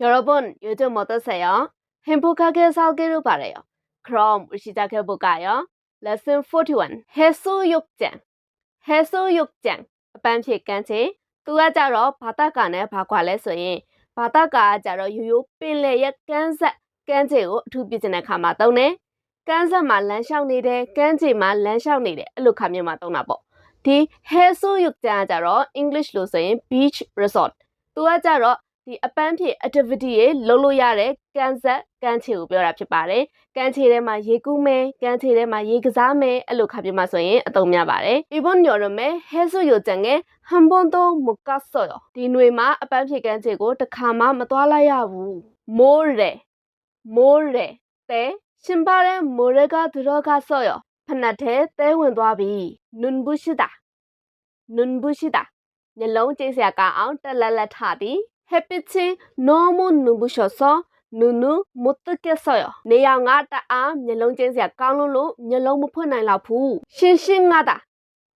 여러분, 요즘 어떠세요? 행복하게 살기를 바래요. 그럼 시작해볼까요? Lesson 41. 해수욕장. 해수욕장. အပန်းဖြေကမ်းခြေသူကကြတော့ဘာတကနဲ့ဘာခွာလဲဆိုရင်ဘာတကကကြတော့ရိုးရိုးပင်လေရဲ့ကမ်းဆက်ကမ်းခြေကိုအထူးပြချင်တဲ့ခါမှာသုံးတယ်ကမ်းဆက်မှာလမ်းလျှောက်နေတယ်ကမ်းခြေမှာလမ်းလျှောက်နေတယ်အဲ့လိုခါမျိုးမှာသုံးတာပေါ့ဒီ 해수욕장 ကကြတော့ English လို့ဆိုရင် beach resort သူကကြတော့ ဒီအပန်းဖြေ activity ရေလုပ်လို့ရတဲ့ကန်ဆက်ကန်းခြေကိုပြောတာဖြစ်ပါတယ်။ကန်ခြေထဲမှာရေကူးမယ်၊ကန်ခြေထဲမှာရေကစားမယ်အဲ့လိုခါပြမှာဆိုရင်အသုံးများပါတယ်။ Ibon yorome hezu yojan ge hanbon to mukaso ဒီຫນွေမှာအပန်းဖြေကန်ခြေကိုတစ်ခါမှမသွားလိုက်ရဘူး။ More more တဲရှင်ပါတဲ့ more ကဒရောကဆော့ရဖနတ်သေးသဲဝင်သွားပြီ။နွန်ဘူးရှိတာနွန်ဘူးရှိတာညလုံးကျိတ်ဆရာကအောင်တက်လက်လက်ထသည် Hepitin normal nubu shot so နုနုမုတ်တကဆော်နေရငါတအားမျိုးလုံးချင်းစရာကောင်းလို့လို့မျိုးလုံးမဖွင့်နိုင်တော့ဘူးရှင်းရှင်းငါတာ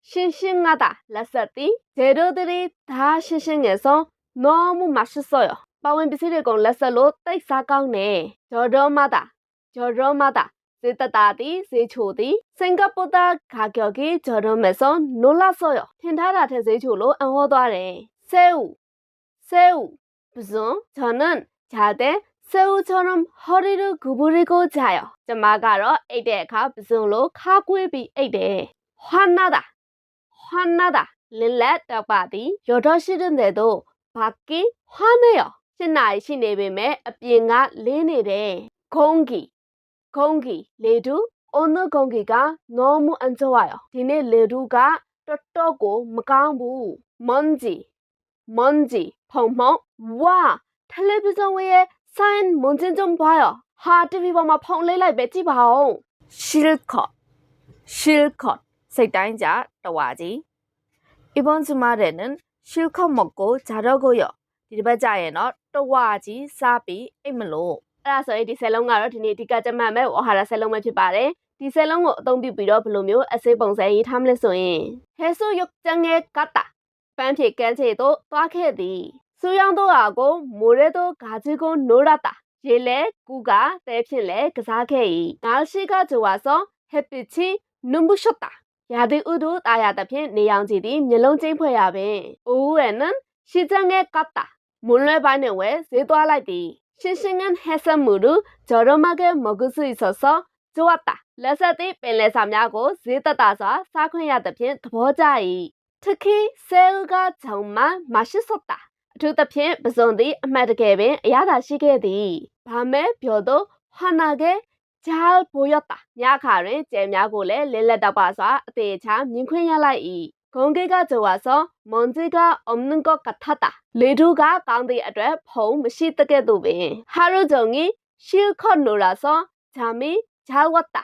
ရှင်းရှင်းငါတာလက်ဆက်တီဇေရိုတရီဒါရှင်းရှင်းငယ်ဆုံးနော်မမရှိဆော်ရပဝင်ပစ္စည်းတွေကုန်လက်ဆက်လို့တိတ်စားကောင်းနေဂျော်ဒေါမတာဂျော်ဒေါမတာစေတတာတီစေချိုတီစင်ကာပူတာဂါကျော်ကီဂျော်ဒေါမဆုံးနိုလာဆော်ရထင်ထားတာထက်စေချိုလို့အဟောသွားတယ်ဆဲဦးဆဲဦး 무슨 저는 잘 때 새우처럼 허리를 구부리고 자요. ကျမကတော့အိတ်တဲ့အခါပစုံလို့ခါကွေးပြီးအိတ်တယ်။ 화나다 화나다 လင်းလက်တောက်ပါသည်여덟 시인데도 밖이 화내요. ရှင်းနိုင်ရှိနေပေမဲ့အပြင်ကလင်းနေတယ်။ 공기 공기လေတူ 오늘 공기가 너무 안 좋아요. ဒီနေ့လေတူကတော်တော်ကိုမကောင်းဘူး။ 먼지 먼지 펑펑 와 텔레비전 위에 쌓인 먼지 좀 봐요. 하 TV ပေါ်မှာဖုံးလေးလိုက်ပဲကြည့်ပါဦး 실컷 실컷 စိတ်တိုင်းကြတဝါကြီး 이번 주말에는 실컷 먹고 자려고요. ဒီတစ်ပတ်ကြရင်တော့တဝါကြီးစားပြီးအိတ်မလို့အဲ့ဒါဆိုရင်ဒီဆယ်လုံးကတော့ဒီနေ့အဓိကကျမှတ်မဲ့ဝါဟာရဆယ်လုံးပဲဖြစ်ပါတယ်ဒီဆယ်လုံးကိုအသုံးပြုပြီးတော့ဘယ်လိုမျိုးအစိပုံစံရေးထားမလဲဆိုရင်ဟဲဆူယုတ်ကျန်ငယ်ကတာ ပန်းဖြေကန်းချေတို့သွားခဲ့သည်စူယောင်းတို့ဟာကိုမိုးရဲတို့ဂါကြီးကိုနိုးရတာရေလဲကူကတဲဖြင့်လဲကစားခဲ့၏နာရှိကဂျဝါစောဟက်ပီချီနုံဘူးရှတ်တာရာသီဥတုတာယာသဖြင့်နေရောင်ခြည်သည်မျက်လုံးကျိမ့်ဖွဲ့ရပင်အိုးဝဲနန်ရှိချန်ငယ်ကတာမွန်းလွဲပိုင်းနဲ့ဝဲဈေးသွားလိုက်သည်ရှင်းရှင်းငန်းဟဲဆမ်မူရူဂျော်ရမကဲမဂုစုဆောဆောကျဝတ်တာလက်ဆက်သည့်ပင်လယ်စာများကိုဈေးသက်သာစွာစားခွင့်ရသဖြင့်သဘောကျ၏ ထခိဆဲလ်ကကြောင့်မှမရှိစတာအထူးသဖြင့်ပစုံသည်အမှတ်တကယ်ပင်အရသာရှိခဲ့သည်ဘာမဲပြောသောဟာနာကဂျာလ်ပိုယတာညခါတွင်ကျဲများကိုလည်းလင်းလက်တော့ပါစွာအသေးချာမြင်ခွင့်ရလိုက်၏ဂုံကေကကြဝါဆောမွန်ဂျီကအုံနကကထတာလေဒူကကောင်းသည့်အတွက်ဖုံမရှိတကဲ့သို့ပင်ဟာရုဂျုံကြီးရှီခော့နိုရာဆောဂျာမီဂျာဝတ်တာ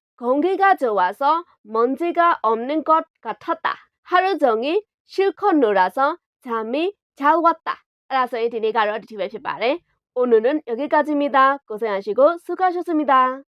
공기가 좋아서 먼지가 없는 것 같았다. 하루 종일 실컷 놀아서 잠이 잘 왔다. 따라서 이디니 가로 디티웹 시발에 오늘은 여기까지입니다. 고생하시고 수고하셨습니다.